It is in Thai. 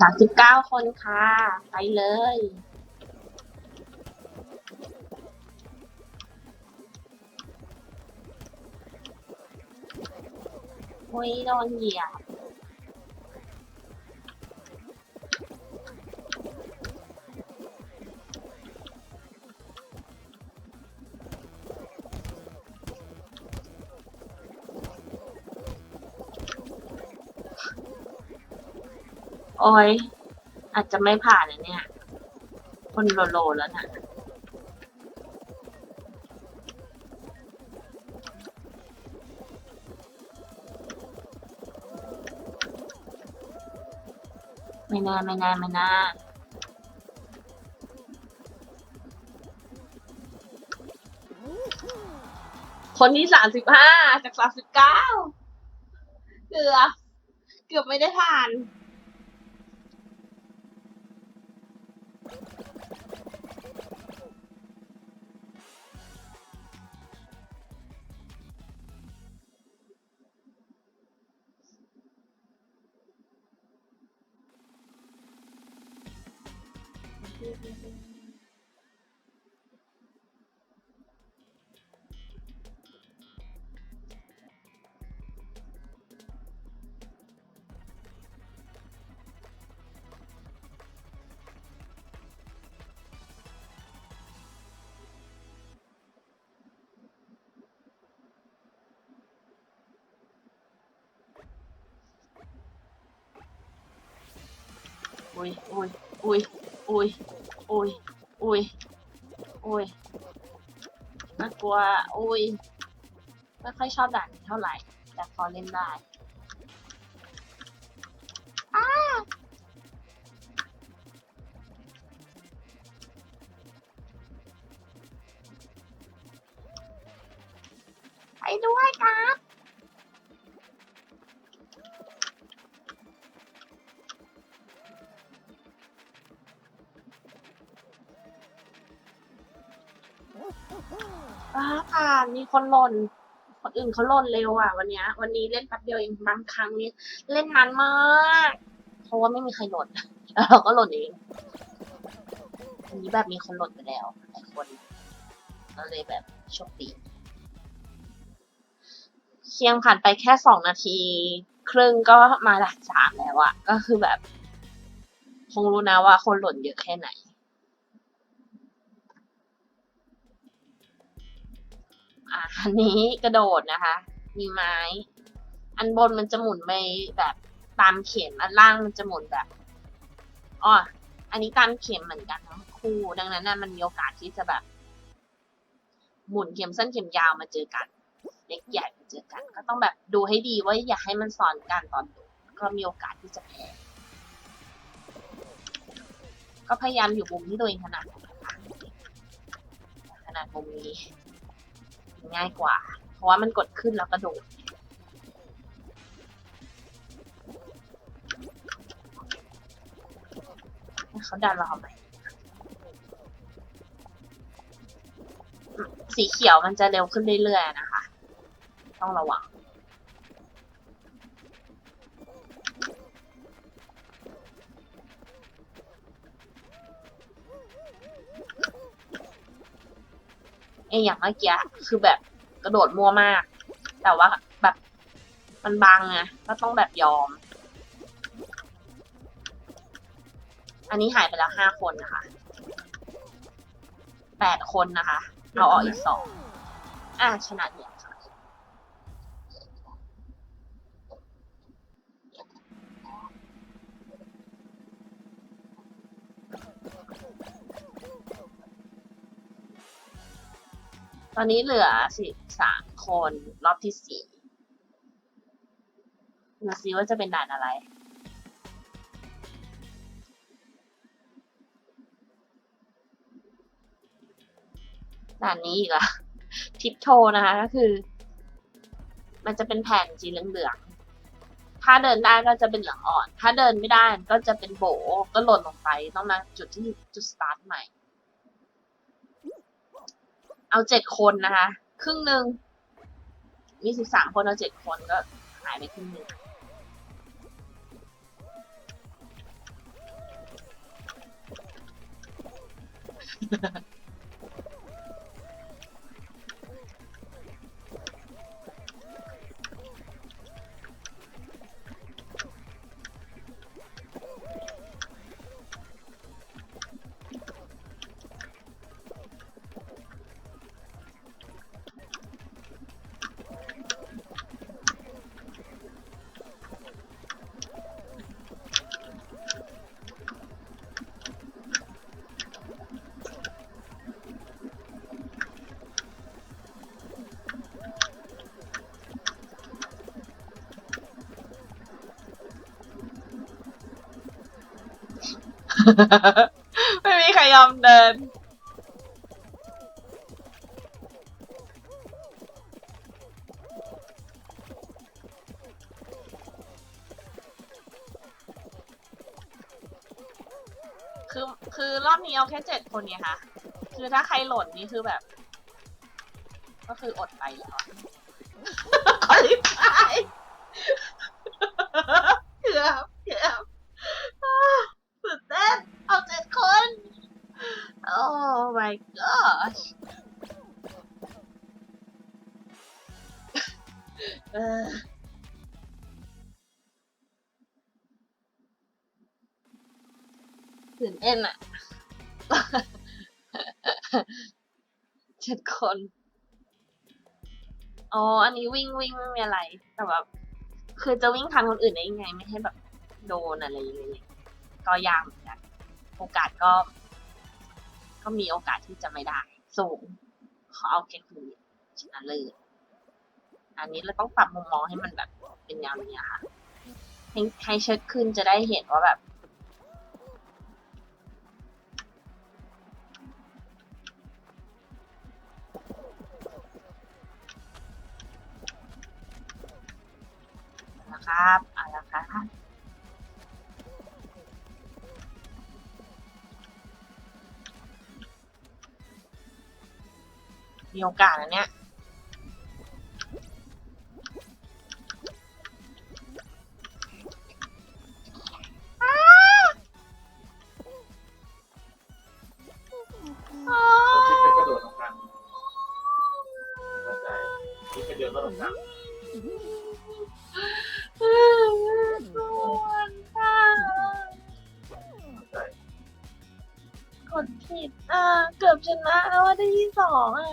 สามสิบเก้าคนค่ะ ไปเลย โอ้ยโดนเหยียบ โอ้ยอาจจะไม่ผ่านนะเนี่ย คนโลโลแล้วนะไม่น่าไม่น่าไม่น่าคนที่สามสิบห้าจากสามสิบเก้าเกือบ เกือบไม่ได้ผ่าน อุ้ยอุ้ อุ้ยอุ้ยอุ้ยอุ้ยอุ้ย น่ากลัวอุ้ย ไม่ค่อยชอบด่านนี้เท่าไหร่ แต่พอเล่นได้ อ่าผ่านมีคนหล่น คนอื่นเขาหล่นเร็วอะ วันเนี้ย วันนี้เล่นแป๊บเดียวเองบางครั้งนี้ เล่นนานมากเพราะว่าไม่มีใครหล่นแล้วเราก็หล่นเองอันนี้แบบมีคนหล่นไปแล้วหลายคนก็เลยแบบโชคดีเคียงผ่านไปแค่สองนาที ครึ่งก็มาหลักสามแล้วอะก็คือแบบ คงรู้นะว่าคนหล่นเยอะแค่ไหน อะอันนี้กระโดดนะคะ มีไม้ อันบนมันจะหมุนไปแบบตามเข็ม อันล่างมันจะหมุนแบบอ๋ออันนี้ตามเข็มเหมือนกันทั้งคู่ ดังนั้นนะมันมีโอกาสที่จะแบบ หมุนเข็มสั้นเข็มยาวมาเจอกัน เล็กใหญ่มาเจอกัน ก็ต้องแบบดูให้ดีว่าอย่าให้มันซ้อนกันตอนดูก็มีโอกาสที่จะแพ้ก็พยายามอยู่มุมที่ตัวเองถนัดนะคะขนาดมุมนี้ ง่ายกว่า เพราะว่ามันกดขึ้นแล้วกระโดดเขาดันเราทำไมอืมสีเขียวมันจะเร็วขึ้นเรื่อยๆนะคะ ต้องระวัง อยอย่างเมื่อกี้คือแบบกระโดดมั่วมาก แต่ว่าแบบมันบังไงก็ต้องแบบยอม อันนี้หายไปแล้วห้าคนนะคะแปดคนนะคะเอาออกอีกสองอะชนะเดี่ย ตอนนี้เหลือสิบสามคนรอบที่สี่ดูซิว่าจะเป็นด่านอะไร ด่านนี้อีกอะทิปโทนะคะก็คือ มันจะเป็นแผ่นสีเหลืองๆ ถ้าเดินได้ก็จะเป็นเหลืองอ่อน ถ้าเดินไม่ได้ก็จะเป็นโบก็หล่นลงไปต้องมาจุดที่จุดสตาร์ทใหม่ เอาเจ็ดคนนะคะ ครึ่งหนึ่งมีสิบสามคนเอาเจ็ดคนก็หายไปครึ่งหนึ่ง ไม่มีใครยอมเดิน คือคือรอบนี้เอาแค่เจ็ดคนเนี่ยค่ะ คือถ้าใครหล่นนี่คือแบบ ก็คืออดไปแล้วอะขอรีบไปเกือบเกือบอ้าวตื่นเต้นเอาเจ็ดคน โอ้ my gosh เออตื่นเต้นอะเจ็ดคน อ๋อ อันนี้วิ่งวิ่งไม่มีอะไร แต่แบบคือจะวิ่งทันคนอื่นได้ยังไง ไม่ให้แบบโดนอะไรอย่างเงี้ยก็ยากเหมือนกัน โอกาสก็ ก็มีโอกาสที่จะไม่ได้สูงเขาเอาแค่คนเดียวชนะเลยอันนี้เราต้องปรับมุมมองให้มันแบบเป็นแนวนี้อะค่ะให้ให้เชิดขึ้นจะได้เห็นว่าแบบนะครับ มีโอกาสนะเนี่ยอ้าอ๋อคิดไปกระโดดตรงกลางเข้าใจคิดไปเดินก็ตรงกลางอืมสวนค่ะเข้าใจกดผิดอ่าเกือบชนะแล้วว่าได้ที่สองอะ